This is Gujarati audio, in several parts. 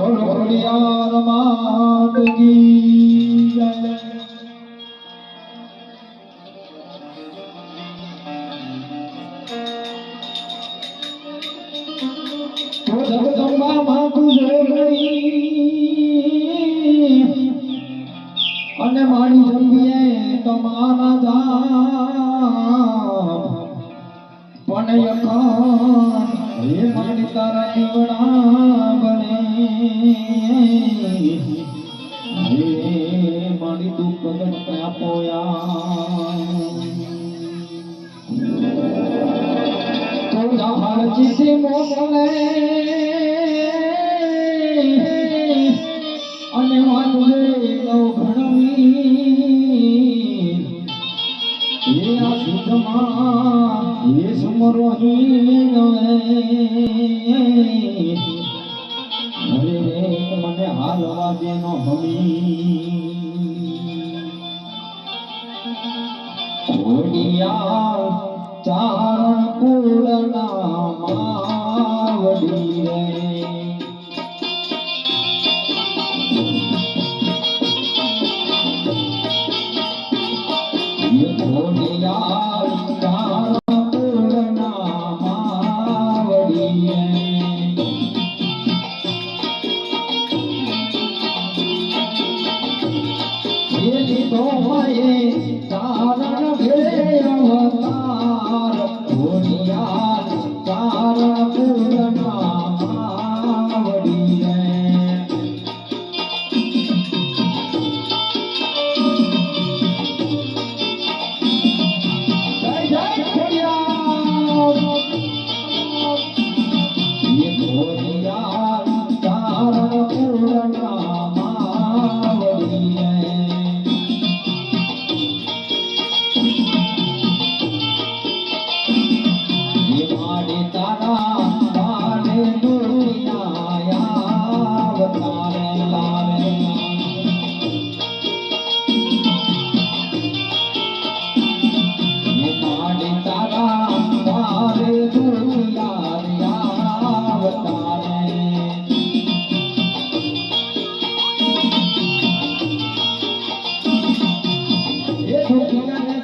ગોરખિયાર માત કી તો જબ જમવા માંગુ નહીં અને મારી જમીએ તમારા પણ યકાન મારી તારા નીવડા મારી દુઃખ ગગન પોયા ચૌદા હરજી થી મોકલે અને વાંચે નવ ઘણવી એ આ સુધમાં મને હાલવા દેનો હમી ઘોડિયા ચારણ કુળના માવડી.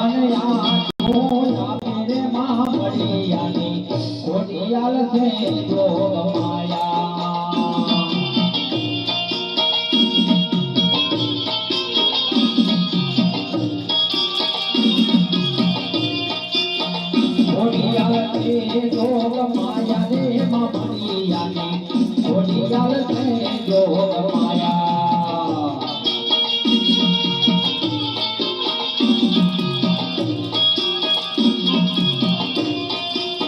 往这里仰啊。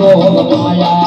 মায়া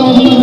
Gracias.